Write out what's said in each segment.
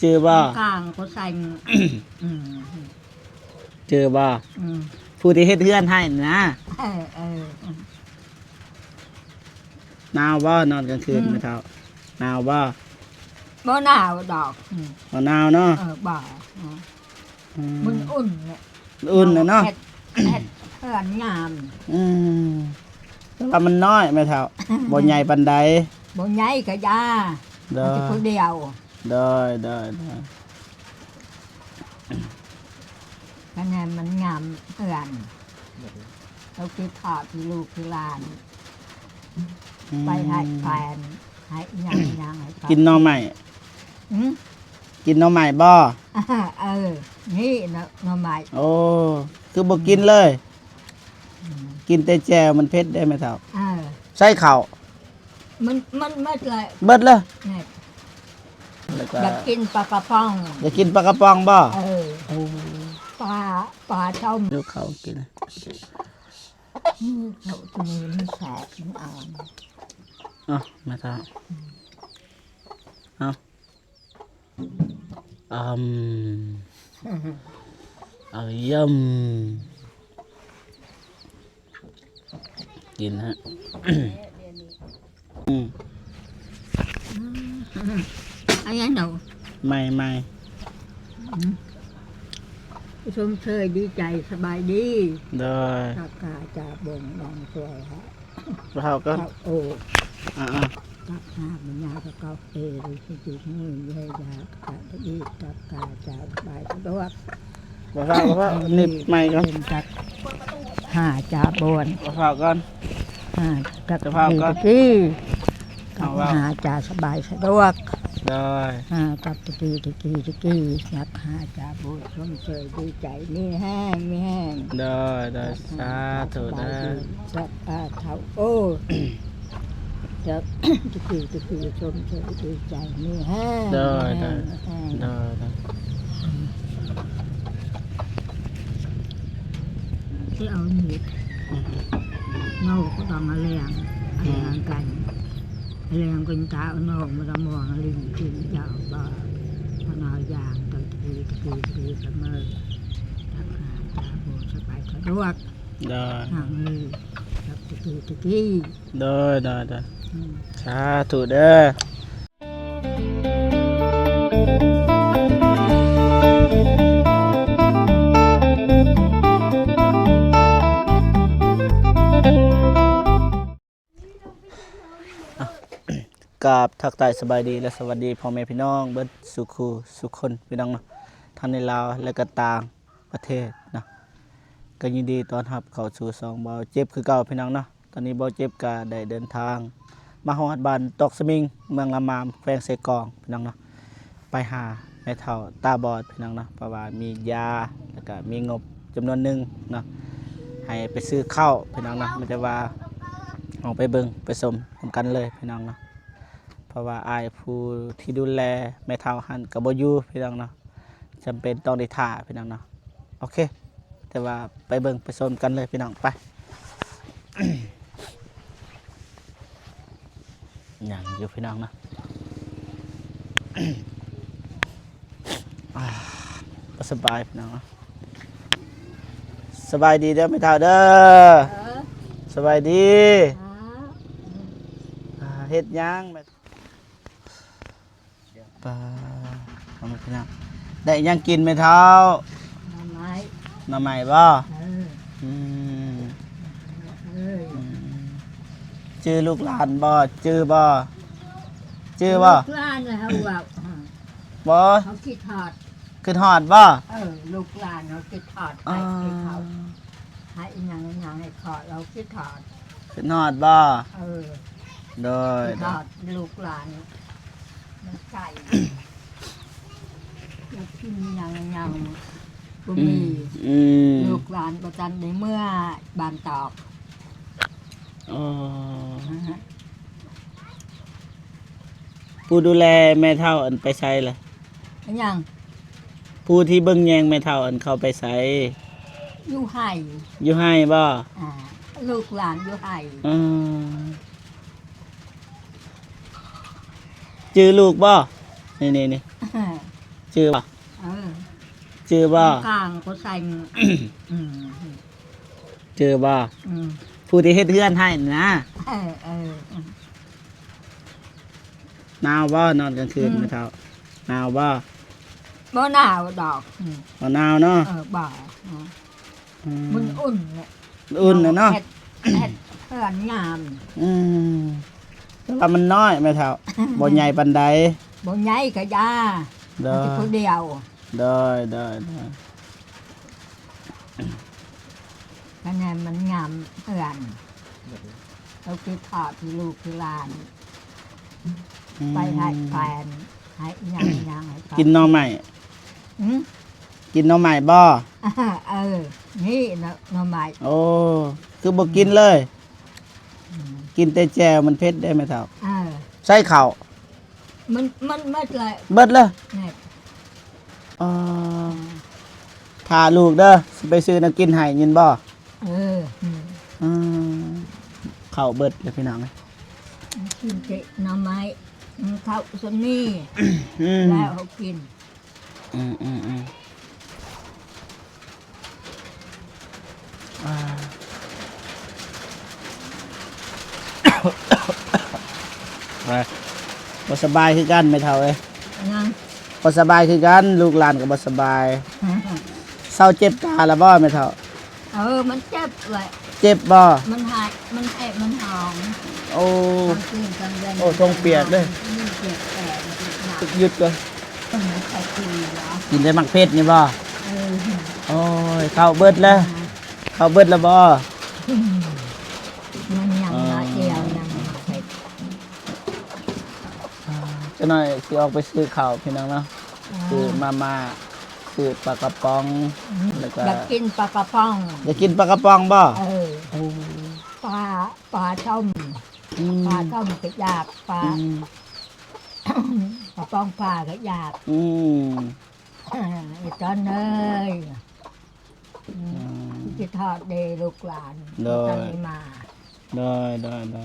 ชื่อบ่กลางก็ใส่อืมชื่อบ่อืมผู้ที่เฮ็ดเฮือนให้นะเออเอออืมหนาวบ่นอนกลางคืนแม่เฒ่าหนาวบ่บ่หนาวดอกอืมบ่หนาวเนาะเออบ่อืมอืมมันอุ่นเนี่ยอุ่นน่ะเนาะฮ็ดเฮ็ดเพื่อนงามอืมแต่ว่ามันน้อยแม่เฒ่าบ่ใหญ่ปานใดบ่ใหญ่ก็ยาเด้อ แต่ผู้เดียว เด้อเด้อเด้อคะแนนมันงามเพื่อนเราคิดทอดที่ลูกที่หลาน ไปให้แฟนให้ยังยังให้เขากินหน่อใหม่อืมกินหน่อใหม่บ่เออ นี่นะหน่อไม้โอ้คือบ่กินเลยกินแต่แจวมันเผ็ดได้ไหมเฒ่าเออ ใส่ข้าวมันมันไม่เลยเบิดเลยเนี่ย แล้วก็อยากกินปลากระป๋อง อยากกินปลากระป๋องบ่เออปลาปลาต้มดูเขากินนี่เขาจะมีมันแสบมันอ่อนเอะมาทำเอาอืมเอาย่ำกินฮะ อืม อันนี้หนู ไม่ไม่ชมเชยดีใจสบายดีได้ตากาจะบ่งดองสวยฮะเราก็เขาโอ้อ่าตักหามันยาตะเกาเอริสิจิมือเยยาตะดีตากาจะสบายสะดวกบ่เฝ้าบ่เฝ้านิบไม่ก่อนเป็นจักหาจาบวนบ่เฝ้าก่อนหาจักจะพาก่อนที่เอาว่าหาจาสบายสะดวก ได้หาจับตะกี้ตะกี้ตะกี้อยากหาจาบุญชมเชยดีใจมีแห้งมีแห้งได้ได้สาธุได้สักอาเท่าโอ้จะตะกี้ตะกี้ชมเชยดีใจมีแห้งได้มีได้แห้งมีแห้งได้ได้ที่เอาหนีบเงาก็ต้องมาเลี้ยงอะไรยงกัน เลี้ยงคนตาอานอกมาละมองลิงกินยาวบ่มานอย่างตะกี้ตะกี้ตะกี้เสมอทักหาตาโบสบายสะดวกได้ห่างมือตะกี้ตะกี้ได้ได้ได้อืมสาธุเด้อ กับทักทายสบายดีและสวัสดีพ่อแม่พี่น้องเบิร์ดสุขูสุขคนพี่น้องเนาะทั้งในลาวและก็ต่างประเทศนะก็ยินดีต้อนรับเข้าสู่สองเบาเจ็บคือเก่าพี่น้องเนาะตอนนี้เบาเจ็บก็ได้เดินทาง มาฮอดบ้านตอกสมิง เมืองลำมามแขวงเซกองพี่น้องเนาะไปหาแม่เฒ่าตาบอดพี่น้องเนาะเพราะว่ามียาแล้วก็มีงบจำนวนหนึ่งเนาะให้ไปซื้อข้าวพี่น้องเนาะมันจะว่าออกไปเบิงไปสมทำกันเลยพี่น้องเนาะ ราะว่าอายผู้ที่ดูแลแม่เฒ่าหันกับบอยู่พี่น้องเนาะจำเป็นต้องได้ท่าพี่น้องเนาะโอเค แต่ว่าไปเบิงไปสมกันเลยพี่น้องไปอย่างอยู่พี่น้องนะอ่าบ่สบายพี่น้องนะสบายดีเด้อไม่เท่าเด้อเออสบายดีอ่าอ่าเฮ็ดหยังแม่ ปลาเอามาพี่น้องได้หยังกินไหมเท่าหน่อไม้หน่อใหม่บ่เอออืมเอออืมชื่อลูกหลานบ่ชื่อบ่ชื่อบ่ลูกหลานเลยเขาว่าอ่าบ่เขาคิดทอดขึ้นฮอดบ่เออ ลูกหลานเขาคิดทอดอ่าให้ให้เขาให้อีหยังอีหยังให้ขอดเราคิดทอดขึ้นฮอดบ่เออโดยคิดทอดลูกหลาน มันไก่อยากกินอีหยังอีหยังบ่อืมีมอืมลูกหลานประจันในเมื่อบานตอกอ๋อนะฮะผู้ดูแลแม่เท่าอันไปใช้ล่ะอีหยังผู้ที่เบิ่งแยงแม่เท่าอันเข้าไปใช้อยู่ไห่อยู่ให้บ่อ่าลูกหลานอยู่ไห่อืม จื้อลูกบ่นี่นี่นี่ชื่อบ่เออชื่อบ่กลางก็ใส่อืมชื่อบ่อืมผู้ที่เฮ็ดเฮือนให้นะเออเออหนาวบ่นอนกลางคืนไม่เท่าหนาวบ่บ่หนาวดอกอืมบ่หนาวเนาะเออบ่อืมอืมมันอุ่นเนี่ยอุ่นน่ะเนาะฮ็ดเฮ็ดเพื่อนงาม อืม แต่ว่ามันน้อยไม่เท่าบ่ใหญ่ปานใดบ่ใหญ่ก็ยาเด้อมันผู้เดียวเด้อเด้อเด้อคะแนนมันงามเพื่อนเราคิดทอดที่ลูกที่หลาน ไปให้แฟนให้ยังยังให้เขากินหน่อใหม่อืมกินหน่อใหม่บ่อ่าเออ นี่นะหน่อไม้โอ้ คือบ่กินเลยอืม กินแต่แจวมันเผ็ดได้ไหมเท่าเออใส่ข้าวมันมันมัดเลยเบิดเลยเนี่ยอ๋อพาลูกเด้อสิไปซื้อน้ำกินให้ยินบ่เอออืมอืมข้าวเบิดเลยพี่น้องกินเจหน่อไม้อืมข้าวสนี่อืมแล้วเขากิน อืมอืมอืม ไปบ่สบายคือกันไม่เท่าเอ้ยยังบ่สบายคือกันลูกหลานก็บ่สบายเศร้าเจ็บตาแล้วบ่ไม่เท่า เออ มันเจ็บเลยเจ็บบ่ มันหายมันแอบมันหอมโอ้ กลางคืนกลางเดือนโอ้ทรงเปียกด้วยมันเปียกแอบมันหนักหยุดก่อนต้องเหมือนใครกินเหรอกินได้มักเพชรนี่บ่ เออโอ้ยเข้าวเบิดแล้วเข้าวเบิดแล้วบ่มั จะหน่อยสิออกไปซื้อข้าวพี่น้องเนาะซื้อมาม่าซื้อปลากระป๋องแล้วก็อยากกินปลากระป๋องจะกินปลากระป๋องบ่เออโอ้ปลาปลาต้มอืมปลาต้มก็อยากปลาอืมปลาป้องปลาก็อยากอืมไอ้ตอนเอ้ยอืมจะทอดเดลูกหลานได้ตอนนี้มาได้ได้ได้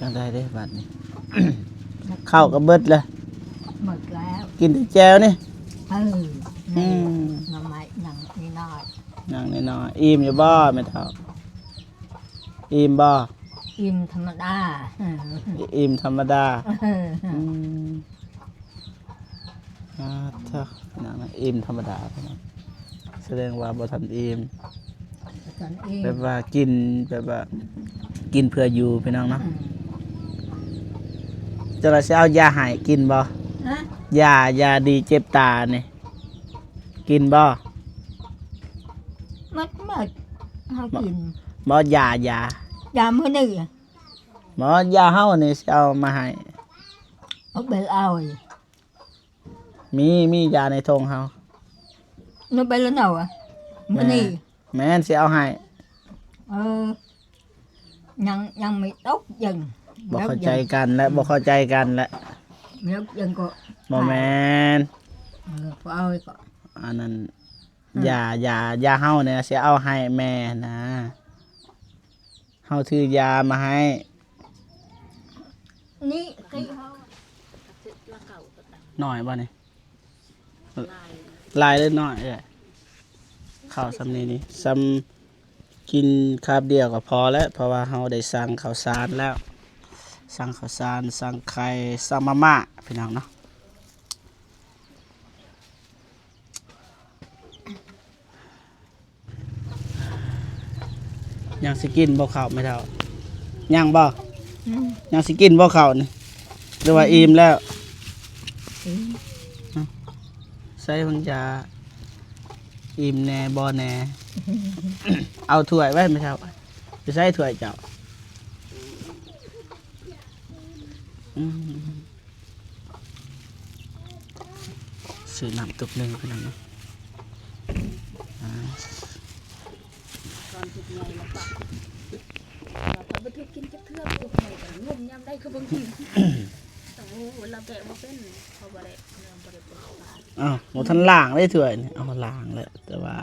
จังได้เด้บัดนี้ ข้าวก็เบิดเลยหมดแล้วกินแต่แจวนี่เอออืนี่มหน่อไม้หนังนี่น้อยนั่งน้อยๆอิ่มอยู่บ่แม่เฒ่าอิ่มบ่อิ่มธรรมดาอิ่มธรรมดาเอออืมอ่าเท่านั่งนะอิ่มธรรมดาพี่น้องแสดงว่าบ่ทันอิ่ม ตอนอิ่มแบบว่ากินแบบว่า กินเพื่ออยู่พี่น้องเนาะอืม จะเราสิเอายาใหายกินบ่ฮะยายาดีเจ็บตานี่กินบ่มัดมัดเขากินบ่ยายายามื้อนี้บ่ยาเฮานี่สิเอามาให้เอาไปเอาอีกมีมียาในทงเฮา nó bay lên đầu à Nè. mới đi แม่นสิเอาให้ ờ nhân nhân mì đốt dần บ่เข้าใจกันและบ่เข้าใจกันและ mì đốt dần có บ่แม่น ờ phải ơi có อันนั้นยายายาเฮาเนี่ยสิเอาให้แม่นะเฮาถือยามาให้ ní cái หน่อยบ่นี่ลายเล็กน้อยเอ้ยข้าวซำนี้นี่ซำกินคาบเดียวก็พอแล้วเพราะว่าเฮาได้สั่งข้าวสารแล้ว สั่งข้าวสารสั่งไข่สั่งมาม่าพี่น้องเนาะยังสิกินบ่ข้าวไม่เท่ายังบ่ Ừ. ยังสิกินบ่ข้าวนี่หรือว่าอิ่มแล้ว Ừ. ใส่มันจะอิ่มแหน่บ่แหน่เอาถ้วยไว้ไม่เท่าจะใส่ถ้วยเจ้าอืม ซื้อน้ำตุกหนึ่งพี่น้องเนาะอ่าตอนทุกไงแล้วปะเราไปทุกกินจะเทือกทุกไงแต่งมยำได้คือบางทีแต่โอ้โหเราแกะมาเป็นเขาบริเนื้อบริเปิดปากอ้าวหมดทันล่างได้ถ้วยนี่เอามาล้างแล้วแต่ว่า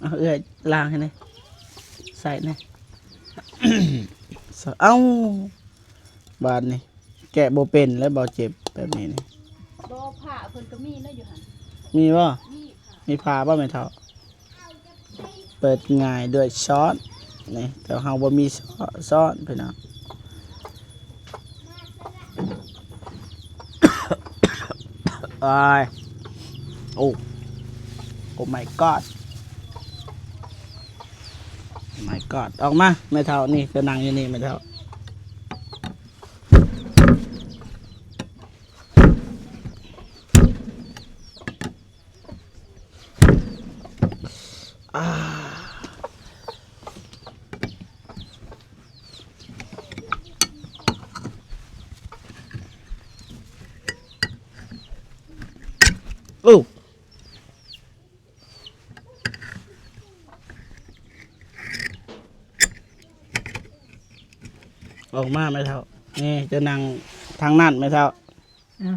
เอาเอื้อยล้างให้หนี่อยใส่นี่อยเอ้า บาดนี่แกะบ่เป็นแล้วบ่เจ็บแบบนี้นี่บ่ผ้าเพิ่นก็มีเนาะอยู่หั่นมีบ่มีค่ะมีพาบ่แม่เฒ่า เปิดง่ายด้วยช้อนนี่แต่เฮาบ่มีช้อนซ้อนพี่น้องอ้ายโอ้โอ้ my god my god ออกมาแม่เฒ่านี่จะนั่งอยู่นี่แม่เฒ่า อู้ ออกมาไม่เท่า นี่จะนั่งทางนั่นไม่เท่าอะ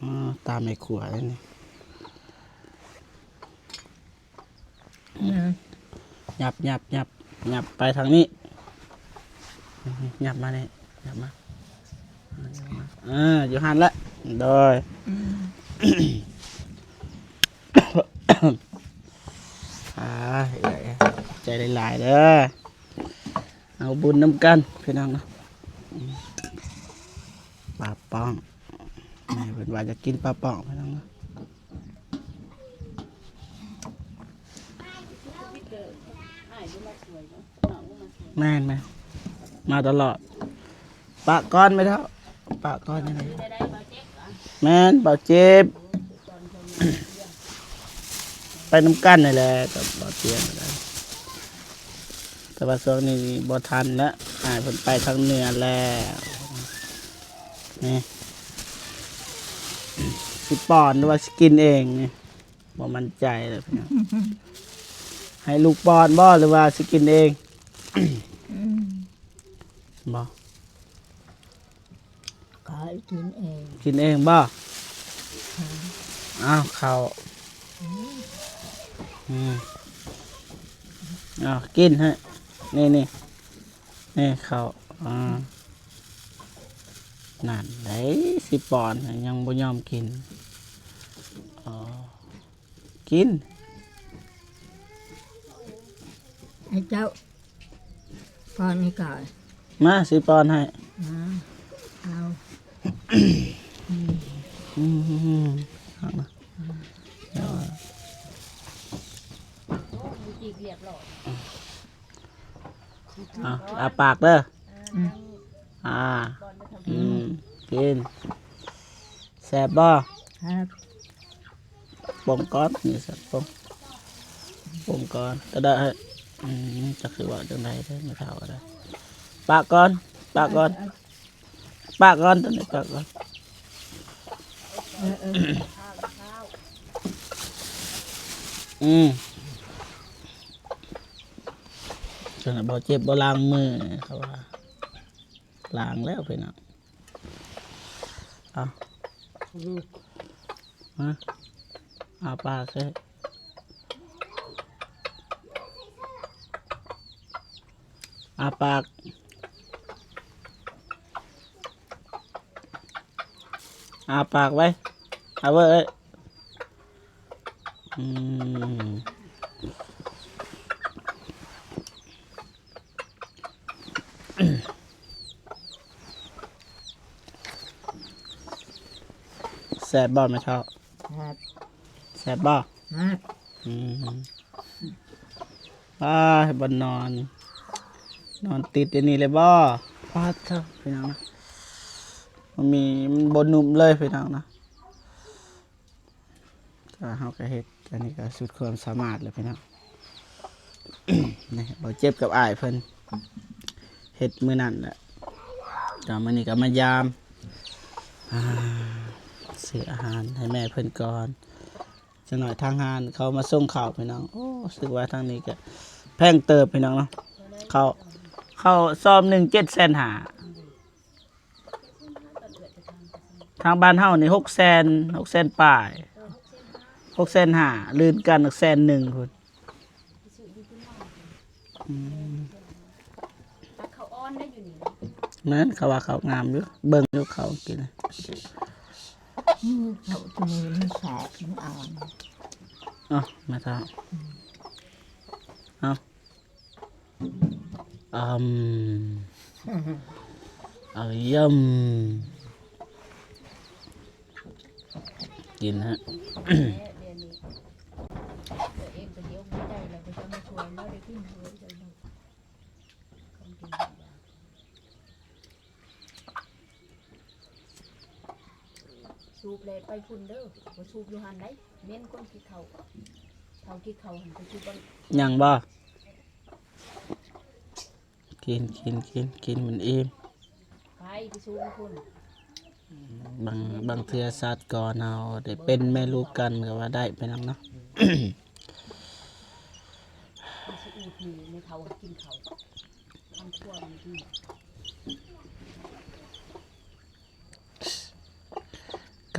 อ๋อตามในขวดนี่นะหยับหยับหยับหยับไปทางนี้หยับมาเนี่ยหยับมาอ่าอยู่หันละโดยอืมอ่าเอ้ยใจหลายๆเด้อ เอาบุญน้ำกันพี่น้องเนาะปลาป้องแม่เป็นว่าจะกินปลาป้องพี่น้องเนาะแม่นไหมมาตลอดปะก้อนไหมเท่าปะก้อนยังไงได้ได้บ่เจ๊กอะแม่นเบาเจ็บ ไปน้ำกันนี่แหละกับเบาเตียงอะไร แต่ว่าช่วงนี้บ่ทันแล้วอ่ายเพิ่นไปทางเหนือแล้วนี่สิป้อนหรือว่าสิกินเองนี่บ่มั่นใจเลยพี่น้องให้ลูกป้อนบ่หรือว่าสิกินเองอืมบ่ขอกินเอง กินเองบ่อ้าวเขาวอืมอ้าวกินฮะ นี่นี่นี่เขาวอ่านั่นไหนสิปอนด์ยังบ่ยอมกินอ๋อกินให้เจ้าป้อนให้ก่อนมาสิปอนด์ให้นะเอาอืมเอามาเดี๋ยวโอ้มีจีกเรียบร้อยเอาอาปากเด้ออืม อ่าบอลมาทำอืม กินแซ่บบ่ครับปมก้อนนี่สักปมปมก้อนก็ได้อืมจักสิว่าจังไดได้ไม่เท่าก็ได้ปากก่อน ปากก่อน ปากก่อนตอนนี้ปากก่อนเออเอออืม จนบ่เจ็บบ่ล้างมือเขาว่าล้างแล้วพี่น้องเอาลูกฮะเอาปากเลยอาปากอาปากไว้เอาไว้อืม แสบบ่ไหมชอบครับแสบบ่ครับอืมป้าบนนอน นอนติดอันนี้เลยบ่ป้าเถอะพี่น้องนะมันมีมันบนนุ่มเลยพี่น้องนะก็เฮาก็เฮ็ดอันนี้ก็สุดความสามารถเลยพี่น้องนี่บ่เจ็บกับอ้ายเพิ่นเฮ็ดมื้อนั้นแหละก็มื้อนี้ก็มายามอ่า ซื้ออาหารให้แม่เพิ่นก่อนจังหน่อยทางงานเขามาส่งข่าวพี่น้องโอ้รู้สึกว่าทางนี้ก็แพงเติบพี่น้องเนาะเขาเขาซ่อมหนึ่งเจ็ดแสนหาทางบ้านเฮานี่หกแสนหกแสนป่ายหกแสนหาลื่นกันแสนหนึ่งคุณอืมอนได้อยู่นี่นั้นเขาว่าเขางามอยู่เบิ่งอยู่เขากิน นี่เขาตัวนี้มันแสบมันอ่อนเอ๋อมาทำเอาอืมเอายำกินฮะ เดี๋ยวนี้ตัวเองก็เดี๋ยวไม่ได้แล้วก็จะมาช่วยแล้วได้กินเฮ้ยเลยเนาะของกินทุกอย่างสู บเลยไปพุ่นเด้อบ่สูบอยู่หันได้เม้นคนกินเขาเขากินเขาหันไปสูบบ่ยังบ่กินกินกินกินมันอิ่มไปไปสูบอยู่พุ่นบางบางเทือสัตว์ก่อนเอาได้เป็นแม่ลูกกันก็ว่าได้ไปนำเนาะไปสูบอูดหนีในเขากินเขาทำทั่วมันกิน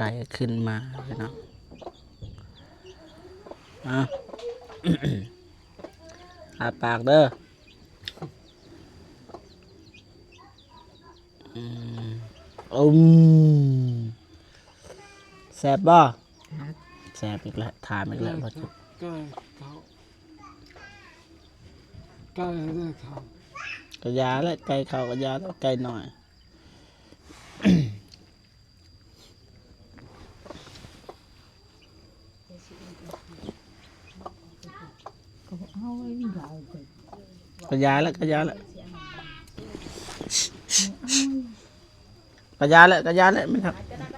ไก่ขึ้นมาพี่น้องอะอาปากเด้ออืมอืมแซ่บบ่แซ่บอีกแล้วถามอีกแล้วบ่จุบใกล้เขาใกล้ได้เขากระยาแล้วไก่เขากระยาแล้วไก่หน่อย ก็เอาไว้ใหญ่ไป กระยาแล้วกระยาแล้วกระยาแล้วกระยาแล้วไม่ทอาจจะ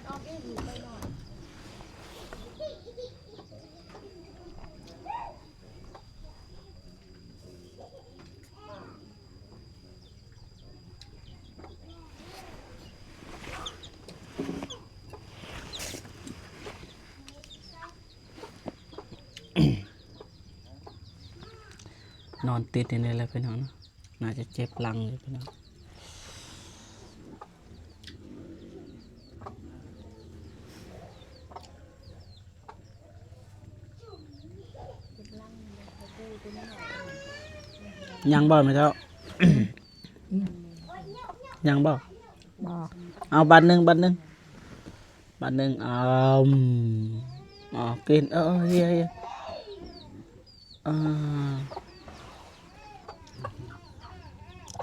นั่งกันออกเองอยู่ไปหน่อยำนอนติดอยู่นี่แหละพี่น้องเนาะน่าจะเจ็บหลังอยู่พี่น้องยังบ่ไหมเจ้า ยังบ่บอกเอาบัตรหนึ่งบัตรหนึ่งบัตรหนึ่งเอาอ๋อกินเออเออเฮียเฮียอ่า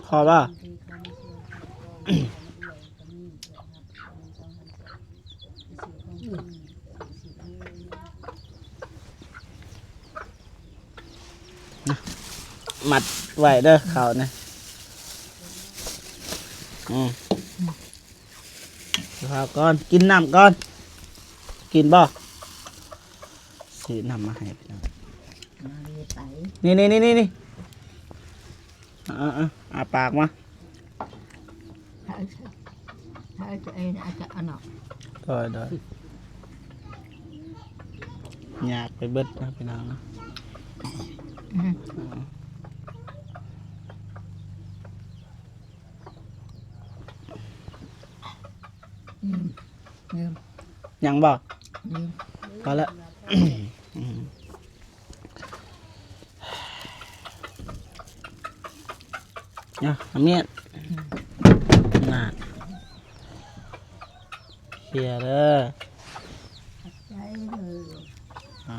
พอป่ะมัดไว้เด้อเขาเนี่ยอืมข้าวก่อนกินน้ำก่อน กินบ่ซื้อน้ำมาให้พี่น้องมาเลยไปนี่นี่นี่นี่นี่อ่าอ่า อาปากมาถ้าจะถ้าจะเอ็นอาจจะเอาหนอกก็ได้อยากไปเบิดนะพี่น้องนะอืมอืมอืมยังบ่อืมพอแล้วอืมเนี่ยเอาเมียนน่าเคลียร์เลย ใจเลย อ่า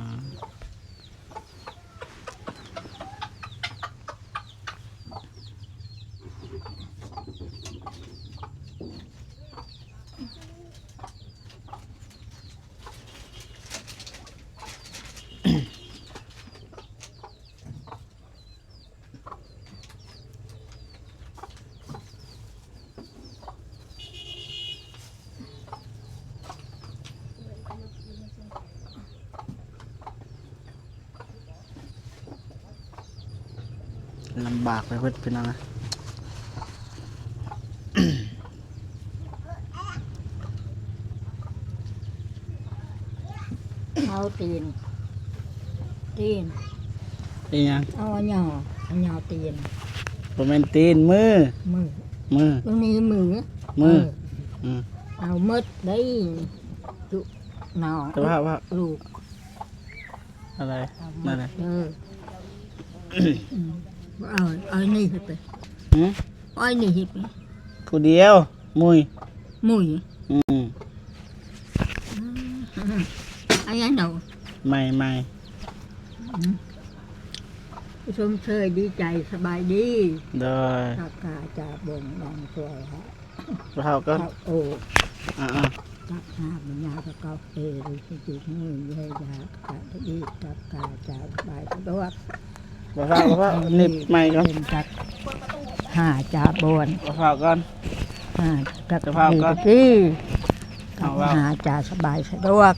ลำ บากไปเบิดพี่น้องนะเอาตีน ตีน นี่ยังเอาอันหยออันหยอตีนผมเป็นตีนมือ มือ มือ ตรงนี้มือ มือเอืมเอามดได้จุหนอแต่ว่าว่าลูกอะไรเอามนั่นดแหละ เอออืม เอาเอานี่ไปหืมอ้อยนี่หิบผู้เดียว มุย มุยอืมอันนั้นหนูใหม่ใหม่ชมเชยดีใจสบายดีโดยตากาจาบงนองสวยฮะเราก็ข้าวโอ้อ่าตักหาบัญญาก็เกาเอริสจิตมือเยยากะดีตักกาจาสบายสะดวก ๆบ่เฝ้าบ่เฝ้านิบใหม่ก่อนเป็นจักหาจาบนบ่เฝ้าก่อนหาจักจะพาก็ตะกี้เอาว่าหาจาสบายสะดวก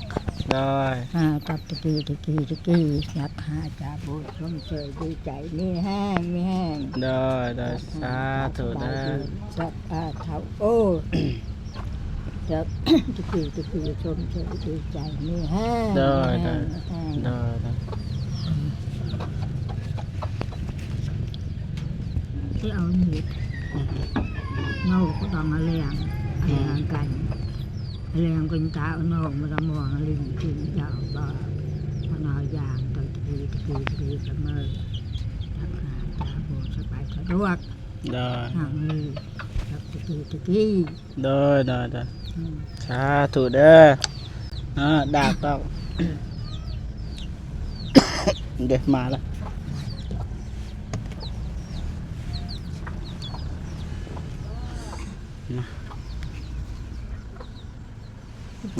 โดยหาจับตะกี้ตะกี้ตะกี้อยากหาจาบุญชมเชยดีใจมีแห้งมีแห้งโดยโดยสาธุเด้อจักอาเท้าโอ้จักตะกี้ตะกี้ชมเชยดีใจมีแห้งโดยมีโดแห้ยงมีแห้งโดยโดย ที่เอาหนีบเงาก็ต้องมาแรงอะไรกันแรงกันตาเอานอกมาละมองลิงกินเจ้าบ่มานอยางตะกี้ตะกี้ตะกี้เสมอจักหาจาบุญสบายสะดวกโดยห่างมือจับตะกี้ตะกี้โดยโดยโดยอืมสาธุเด้ออ่าดากต้องเดี๋ยวมาแล้ว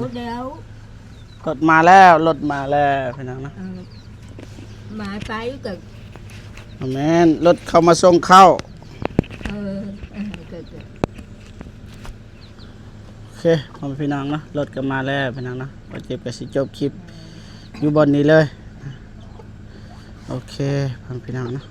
พูดแล้วรถมาแล้วรถมาแล้วพี่น้องนะเอ่อมาไปกับแม่นรถเข้ามาส่งเข้าเออเออเกิดเกิดโอเคพ่อแม่พี่น้องเนาะรถก็มาแล้วพี่น้องเนาะก็เจ็บก็สิจบคลิปอยู่บนนี้เลย โอเคพ่อแม่พี่น้องเนาะ